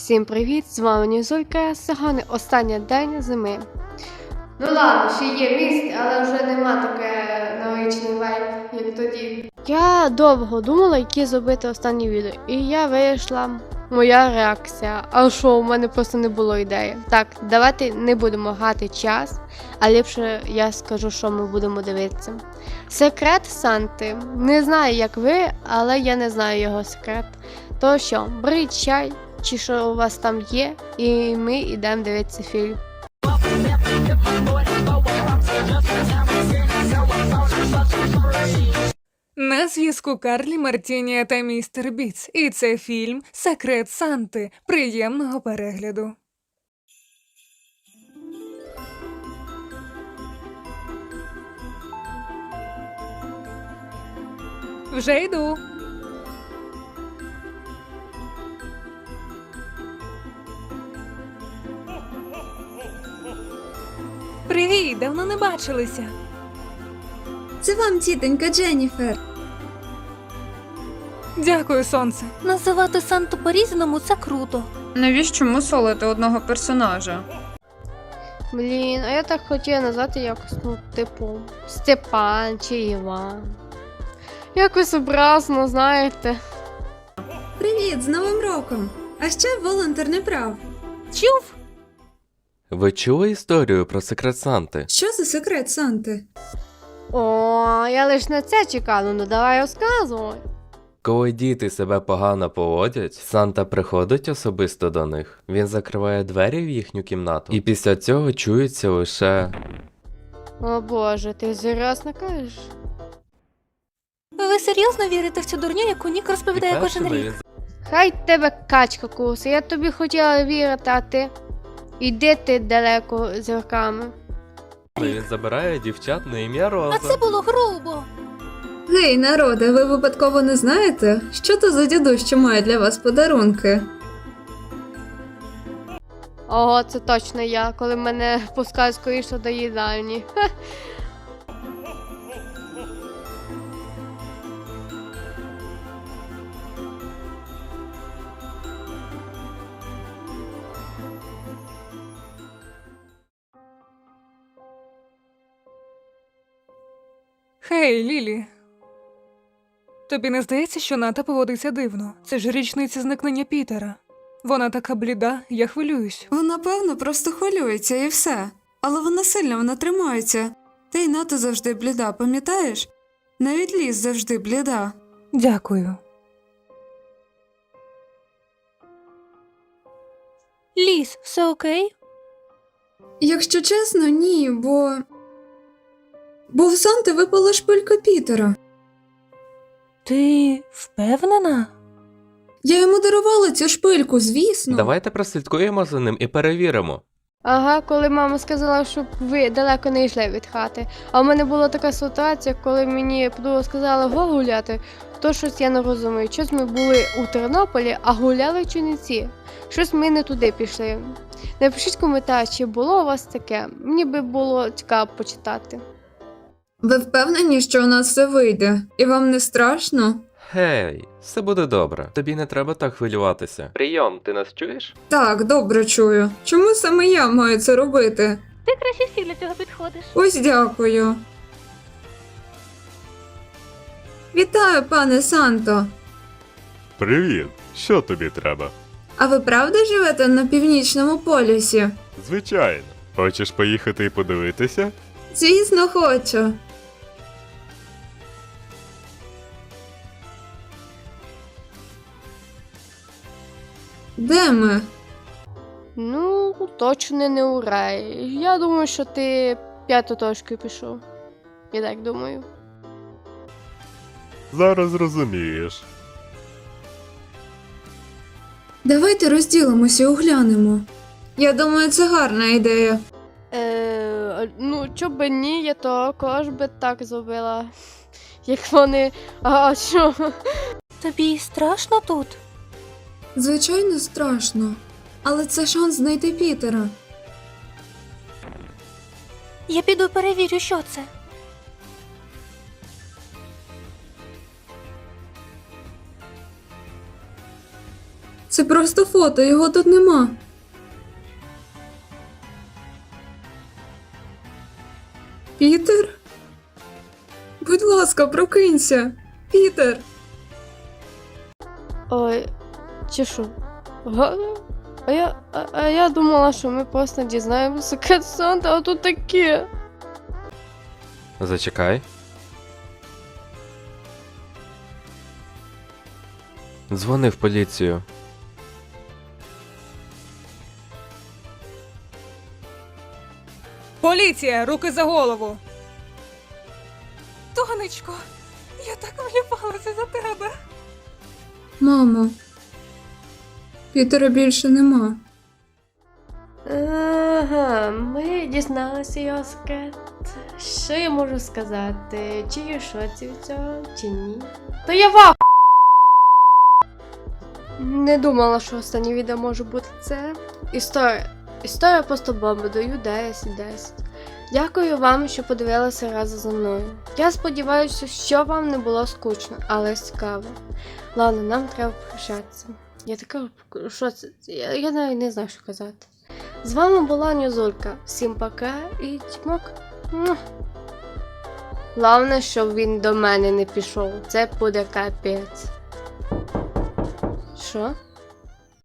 Всім привіт! З вами Нізулька. Сьогодні останній день зими. Ну ладно, ще є місць, але вже нема таке новорічний вайб, як тоді. Я довго думала, які зробити останні відео, і я вийшла. Моя реакція. А що, у мене просто не було ідеї. Так, давайте не будемо гати час, а ліпше я скажу, що ми будемо дивитися. Секрет Санти. Не знаю, як ви, але я не знаю його секрет. То що, беріть чай, чи що у вас там є, і ми йдемо дивитися фільм. На зв'язку Карлі Мартінія та містер Біц, і це фільм Секрет Санти. Приємного перегляду. Вже йду. Привіт, давно не бачилися. Це вам, тітонька Дженніфер. Дякую, сонце. Називати Санту по-різному це круто. Навіщо мусолити одного персонажа? Блін, а я так хотіла назвати якось, ну, типу, Степан чи Іван. Якось образно, знаєте. Привіт, з Новим роком! А ще волонтер не прав. Чув? Ви чули історію про секрет Санти? Що за секрет Санти? О, я лиш на це чекала, ну давай розказуй. Коли діти себе погано поводять, Санта приходить особисто до них. Він закриває двері в їхню кімнату, і після цього чується лише О боже, ти серйозно кажеш? Ви серйозно вірите в цю дурню, яку Нік розповідає кожен першими рік? він Хай тебе качка куси, я тобі хотіла вірити, а ти. Іди ти далеко з руками. він забирає дівчат на ім'я Роза. А це було грубо. Гей, народе, ви випадково не знаєте, що то за дідусь, що має для вас подарунки? Ого, це точно я, коли мене пускають скоріше до їдальні. Хей, Лілі. Тобі не здається, що Ната поводиться дивно? Це ж річниця зникнення Пітера. Вона така бліда, я хвилююсь. Вона, певно, просто хвилюється і все. Але вона сильно вона тримається. Та й нато завжди бліда, пам'ятаєш? Навіть ліс завжди бліда. Дякую. Ліс, все окей? Якщо чесно, ні, бо. Бо в Санти випала шпилька Пітера. Ти впевнена? Я йому дарувала цю шпильку, звісно. Давайте прослідкуємо за ним і перевіримо. Ага, коли мама сказала, щоб ви далеко не йшли від хати. А в мене була така ситуація, коли мені подруга сказала го гуляти, то щось я не розумію. Щось ми були у Тернополі, а гуляли в Чернівці. Щось ми не туди пішли. Напишіть коментар, чи було у вас таке. Мені би було цікаво почитати. Ви впевнені, що у нас все вийде? І вам не страшно? Гей, все буде добре. Тобі не треба так хвилюватися. Прийом, ти нас чуєш? Так, добре чую. Чому саме я маю це робити? Ти краще всі для цього підходиш. Ось дякую. Вітаю, пане Санто. Привіт! Що тобі треба? А ви правда живете на північному полюсі? Звичайно. Хочеш поїхати і подивитися? Звісно, хочу. Де ми? Ну, точно не у рай. Я думаю, що ти п'яту точку пішов. Я так думаю. Зараз розумієш. Давайте розділимося і оглянемо. Я думаю, це гарна ідея. Е, ну, чо би ні, я також би так зробила. Як вони. А що? Тобі страшно тут? Звичайно, страшно. Але це шанс знайти Пітера. Я піду перевірю, що це. Це просто фото, його тут нема. Пітер? Будь ласка, прокинься. Пітер. Ой, чи що? Га? А я, а, а я думала, що ми просто дізнаємося секрет Санта, а тут таке. Зачекай. Дзвони в поліцію. Поліція! Руки за голову! Донечко, я так влюбалася за тебе. Мамо. Пітера більше нема. Ага, ми дізналися його секрет. Що я можу сказати? Чи є шоці від цього, чи ні? Та я ва! Не думала, що останнє відео може бути це. Історія. Історія просто бомба, даю 10 10. Дякую вам, що подивилися разом зі мною. Я сподіваюся, що вам не було скучно, але цікаво. Ладно, нам треба прощатися. Я така, що це? Я, я навіть не знаю, що казати. З вами була Нюзулька. Всім пока і тьмок. Головне, щоб він до мене не пішов. Це буде капець. Що?